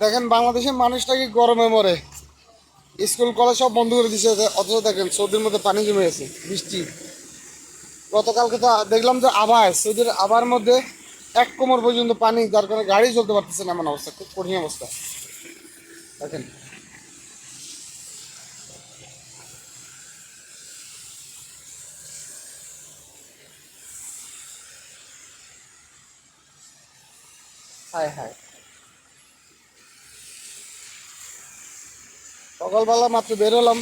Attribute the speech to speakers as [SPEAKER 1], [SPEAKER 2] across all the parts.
[SPEAKER 1] দেখেন বাংলাদেশের মানুষটা কি গরমে মরে। স্কুল, কলেজ সব বন্ধ করে দিচ্ছে অথচ দেখেন সৌদির মধ্যে পানি জমে গেছে, বৃষ্টি। গতকালকে তো দেখলাম যে আবায় সৌদির আবার মধ্যে এক কোমর পর্যন্ত পানি, যার কারণে গাড়ি চলতে পারতেছে না, এমন অবস্থা, খুব কঠিন অবস্থা। দেখেন। হায় হায়। সকালবেলা মাত্র বের হলাম।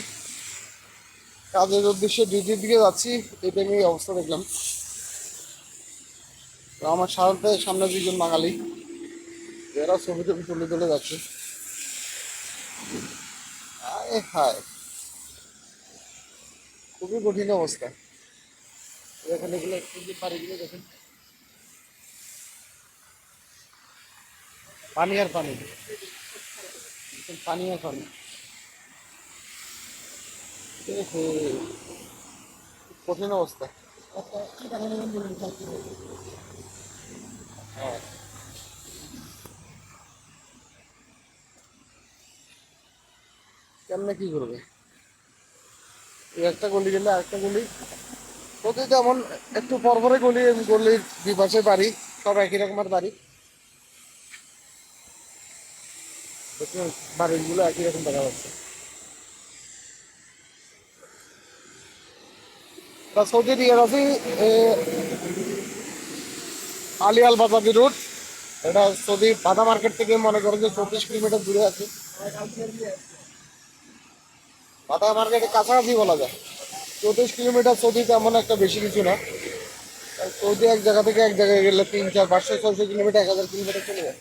[SPEAKER 1] কাজের উদ্দেশ্যে ডিউটির দিকে যাচ্ছি, এই টাইমে অবস্থা দেখলাম। আমার সাধারণত সামনে দুজন বাঙালি। এরা ছবি টবি তুলে তুলে যাচ্ছে। হায়। খুবই কঠিন অবস্থা। এখানে এগুলো দেখেন। পানি আর পানি। পানি আর পানি। কঠিন অবস্থা। কেমনে কি করবে? একটা গলি গেলে আরেকটা গলি। প্রতি যেমন একটু পর পরপরে গলি গলির দুই পাশে বাড়ি, সব একই রকমের বাড়ি। বাড়িগুলো একই রকম দেখা যাচ্ছে। তা সৌদি দিয়ে আছি আলিয়াল বাজারি রুট। এটা সৌদি বাধা মার্কেট থেকে মনে করেন যে চব্বিশ কিলোমিটার দূরে আছে। বাধা মার্কেটের কাছাকাছি বলা যায়। চৌত্রিশ কিলোমিটার সৌদি তেমন একটা বেশি কিছু না। সৌদি এক জায়গা থেকে এক জায়গায় গেলে তিন, চার, পাঁচশো, ছয়শো কিলোমিটার, এক হাজার কিলোমিটার চলে যায়।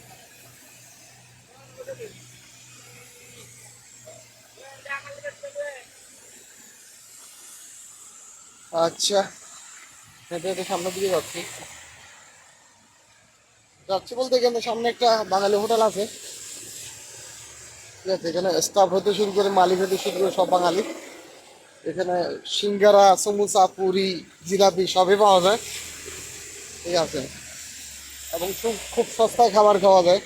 [SPEAKER 1] আচ্ছা। হেঁটে হেঁটে সামনের দিকে যাচ্ছি। যাচ্ছি বলতে এখানে সামনে একটা বাঙালি হোটেল আছে। ঠিক আছে, এখানে স্টাফ হতে শুরু করে, মালিক হতে শুরু করে সব বাঙালি। এখানে সিঙ্গারা সমুচা পুরি, জিলাপি সবই পাওয়া যায়। ঠিক আছে। এবং খুব খুব সস্তায় খাবার খাওয়া যায়।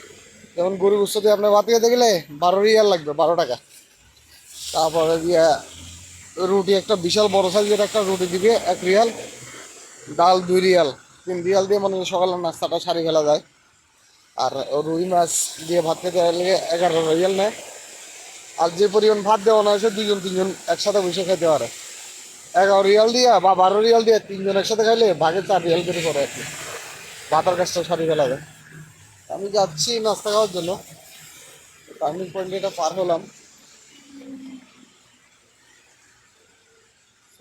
[SPEAKER 1] যেমন গরু গুস্ত দিয়ে আপনার বাতিয়ে দেখলে বারো রিয়াল লাগবে, বারো টাকা। তারপরে দিয়ে রুটি, একটা বিশাল বড় সাইজের একটা রুটি দিবে, এক রিয়াল। ডাল দুই রিয়াল। তিন রিয়াল দিয়ে মানে সকালের নাস্তাটা সারি ফেলা যায়। আর রুই মাছ দিয়ে ভাত খেতে গেলে এগারো রিয়াল নেয়। আর যে পরিমাণ ভাত দেওয়া না হয়েছে দুজন তিনজন একসাথে বসে খেতে পারে। এগারো রিয়াল দিয়া বা বারো রিয়াল দিয়ে তিনজন একসাথে খাইলে ভাগে চার রিয়াল করে করে। আর কি ভাতের কাজটা সারি ফেলা যায়। আমি যাচ্ছি নাস্তা খাওয়ার জন্য। টার্নিং পয়েন্ট এটা পার হলাম।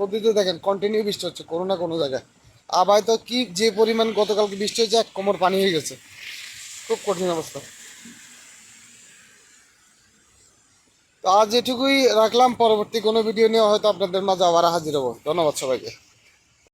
[SPEAKER 1] সৌদিতে দেখেন কন্টিনিউ বৃষ্টি হচ্ছে, কোনো না কোনো জায়গায়। আবার তো কি, যে পরিমাণ গতকালকে বৃষ্টি হয়েছে, এক কোমর পানি হয়ে গেছে। খুব কঠিন অবস্থা। তো আজ এটুকুই রাখলাম, পরবর্তী কোনো ভিডিও নিয়ে হয়তো আপনাদের মাঝে আবার হাজির হব। ধন্যবাদ সবাইকে।